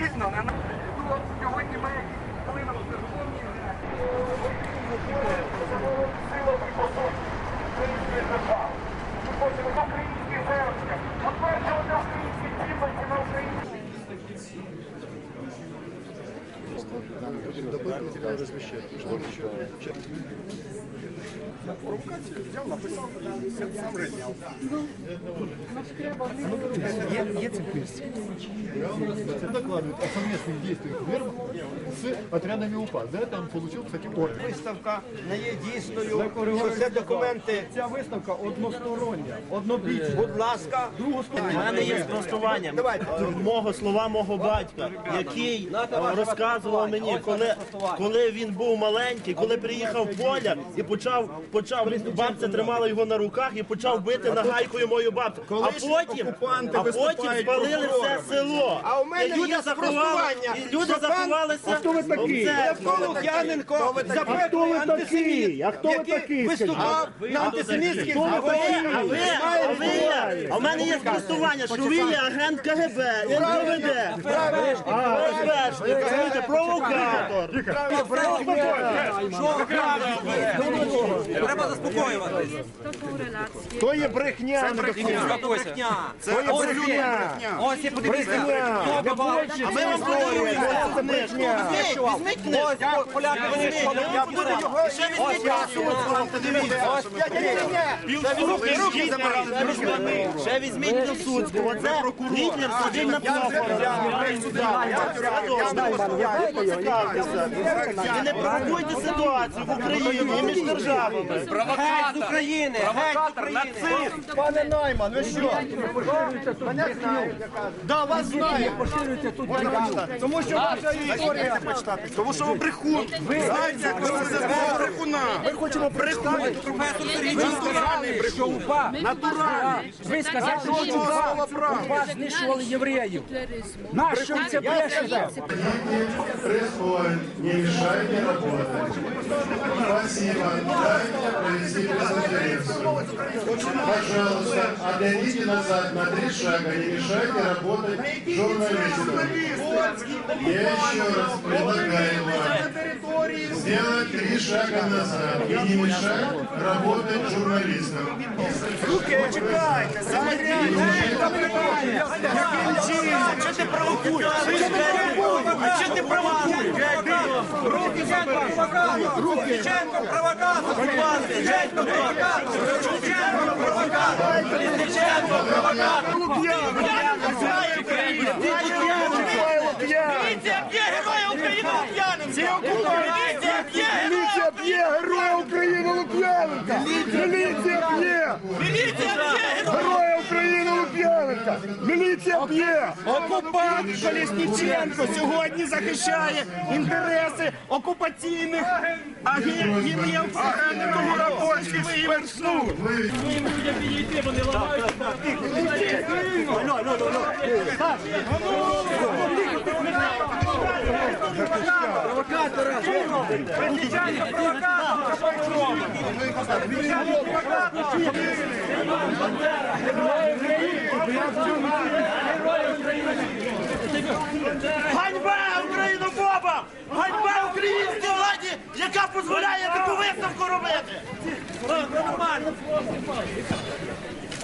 mismo. докладывает о совместных действиях вермахта с отрядами УПА. За это он получил, кстати, орден. Виставка не є дійсною, що це документи. Ця виставка одностороння, однобічна. Будь ласка, У мене є спростування мого слова мого батька, який розказував мені, коли, коли він був маленький, коли приїхав поля і почав, почав бабця тримала його на руках і почав бити нагайкою мою бабцю. А потім, а потім спалили все село. А у мене і люди є заховали, і люди заховалися. А хто ви такі? Лук'яненко запеклий антисеміт, А хто ви який такий, виступав на антисемітських А ви, а ви, а ви? є, а в мене є спростування, що ви є агент КГБ, НКВД, ФСБшник, розумієте. Треба заспокоюватись. Taką. То є брехня, не Брехня. брехня. Ось є подивіться. Брехня. А ми вам подаруємо Це брехня. Поляки вони Я буду його. Ще візьміть. касу. Ще візьміть. Пілсудську, оце Гітлер сидить на І не провокуйте ситуацію в Україні і між державами. Геть з України. Геть з України. Пане Найман, ви що? Мене знають. Да, вас знають. Можна почитати. Тому що ваша історія. Тому що ви брехун. Ви знаєте, як ви це брехуна. Ми хочемо брехун. Професор Сергій Чистий. Що УПА? Натурально. Ви сказали, що правди. УПА знищували євреїв. Нащо це брешете? Происходит, не мешайте работать. Спасибо. Дайте провести пресс-конференцию. Пожалуйста, отойдите назад на три шага, не мешайте работать журналистам. Я еще раз предлагаю вам сделать три шага назад и не мешать работать журналистам. Почекайте, Що ти провокуєш? Що ти провокуєш? Лісниченко провокатор. Лісниченко провокатор. Лісниченко провокатор. Лісниченко провокатор. Міліція б'є героя України Лук'яненка. Міліція б'є Міліція б'є героя України Лук'яненка! Міліція б'є! Міліція б'є героя. України Лук'яненка! Міліція б'є! Окупант Колісніченко сьогодні захищає інтереси окупаційних агентів спецслужб. Ганьба українобобам! Ганьба українській владі, яка дозволяє таку виставку робити!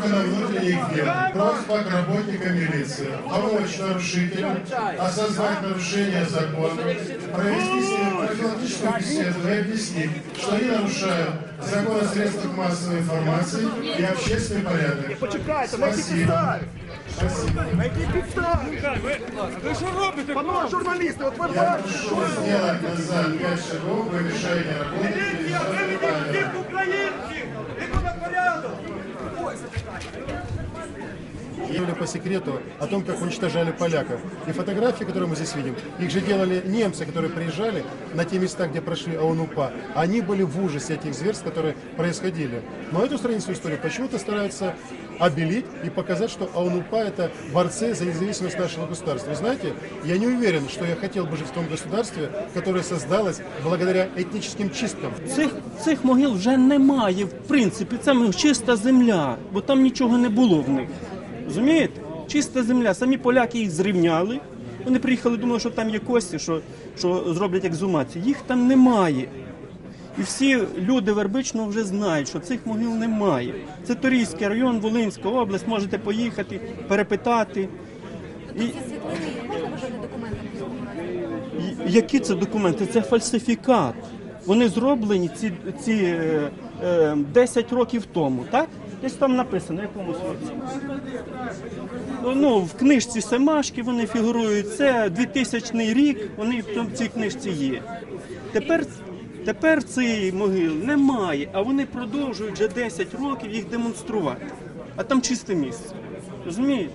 представителям органов внутренних дел, просьба к работникам милиции, помочь нарушителям, осознать нарушение закона, провести с ними профилактическую беседу и объяснить, что они нарушают закон о средствах массовой информации и общественный порядок. Почекайте, на якій Спасибо. підставі? Спасибо. На якій підставі? Ви що робите? Панове журналісти, от ви Я бачите, прошу сделать назад 5 шагов, вы мешаете работать. демонстрировали по секрету о том, как уничтожали поляков. И фотографии, которые мы здесь видим, их же делали немцы, которые приезжали на те места, где прошли ОУН-УПА. Они были в ужасе этих зверств, которые происходили. Но эту страницу истории почему-то стараются обелить и показать, что ОУН-УПА это борцы за независимость нашего государства. Вы знаете, я не уверен, что я хотел бы жить в том государстве, которое создалось благодаря этническим чисткам. Цих, цих могил вже немає, в принципі, це м- чиста земля, бо там нічого не було в них. Розумієте? Чиста земля. Самі поляки їх зрівняли. Вони приїхали, думали, що там є кості, що, що зроблять екзумацію. Їх там немає. І всі люди Вербичного вже знають, що цих могил немає. Це Торійський район, Волинська область, можете поїхати, перепитати. І, Які це документи? Це фальсифікат. Вони зроблені ці, ці е, е, 10 років тому, так? Десь там написано, якому році. Ну, в книжці Семашки вони фігурують. Це 2000 рік, вони в цій книжці є. Тепер, тепер цієї могил немає, а вони продовжують вже 10 років їх демонструвати. А там чисте місце. Розумієте?